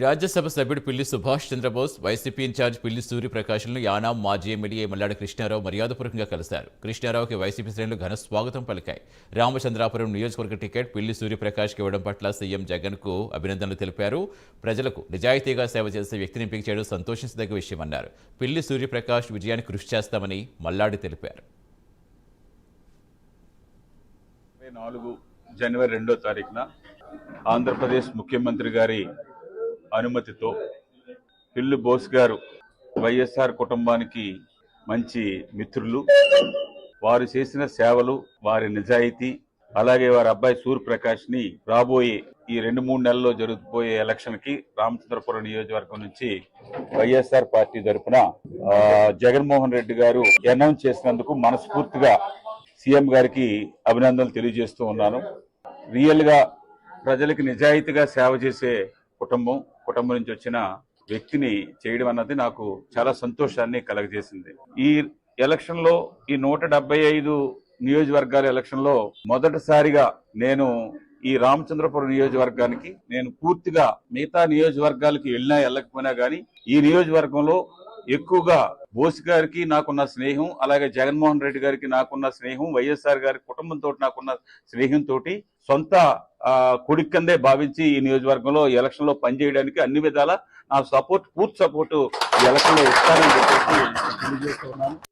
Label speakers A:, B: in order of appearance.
A: రాజ్యసభ సభ్యుడు Pilli Subhash Chandrabose YCP incharge పిల్లి సూర్యప్రకాష్లను యానాం మాజీ ఎమ్మెల్యే మల్లాడి కృష్ణారావు మర్యాదపూర్వకంగా కలిశారు. కృష్ణారావుకి వైసీపీ శ్రేణులు ఘన స్వాగతం పలికాయి. రామచంద్రాపురం నియోజకవర్గ టికెట్ పిల్లి సూర్యప్రకాష్కి ఇవ్వడం పట్ల సీఎం జగన్కు అభినందనలు తెలిపారు. ప్రజలకు నిజాయితీగా సేవ చేసే వ్యక్తిని ఎంపిక చేయడం సంతోషించదగ్గ విషయమన్నారు. పిల్లి సూర్యప్రకాష్ విజయానికి కృషి చేస్తామని మల్లాడి తెలిపారు.
B: నాలుగు జనవరి రెండో తారీఖున ఆంధ్రప్రదేశ్ ముఖ్యమంత్రి గారి అనుమతితో పిల్లు బోస్ గారు వైఎస్ఆర్ కుటుంబానికి మంచి మిత్రులు. వారు చేసిన సేవలు వారి నిజాయితీ అలాగే వారి అబ్బాయి సూర్యప్రకాష్ని రాబోయే ఈ రెండు మూడు నెలల్లో జరుగుతుపోయే ఎలక్షన్కి రామచంద్రపురం నియోజకవర్గం నుంచి వైఎస్ఆర్ పార్టీ తరఫున జగన్మోహన్ రెడ్డి గారు అనౌన్స్ చేసినందుకు మనస్ఫూర్తిగా సీఎం గారికి అభినందనలు తెలియజేస్తూ ఉన్నాను. రియల్గా ప్రజలకు నిజాయితీగా సేవ చేసే కుటుంబం కుటుంబం నుంచి వచ్చిన వ్యక్తిని చేయడం అన్నది నాకు చాలా సంతోషాన్ని కలగజేసింది. ఈ ఎలక్షన్లో ఈ నూట డెబ్బై ఐదు నియోజకవర్గాల ఎలక్షన్లో మొదటిసారిగా నేను ఈ రామచంద్రపురం నియోజకవర్గానికి నేను పూర్తిగా మిగతా నియోజకవర్గాలకి వెళ్ళినా వెళ్ళకపోయినా గానీ ఈ నియోజకవర్గంలో ఎక్కువగా బోస్ గారికి నాకున్న స్నేహం అలాగే జగన్మోహన్ రెడ్డి గారికి నాకున్న స్నేహం వైఎస్ఆర్ గారి కుటుంబంతో నాకున్న స్నేహంతో సొంత కొడుకు కిందే భావించి ఈ నియోజకవర్గంలో ఎలక్షన్లో పనిచేయడానికి అన్ని విధాల నా సపోర్ట్ పూర్తి సపోర్ట్ ఈ ఎలక్షన్లో ఇస్తానని చెప్పేసి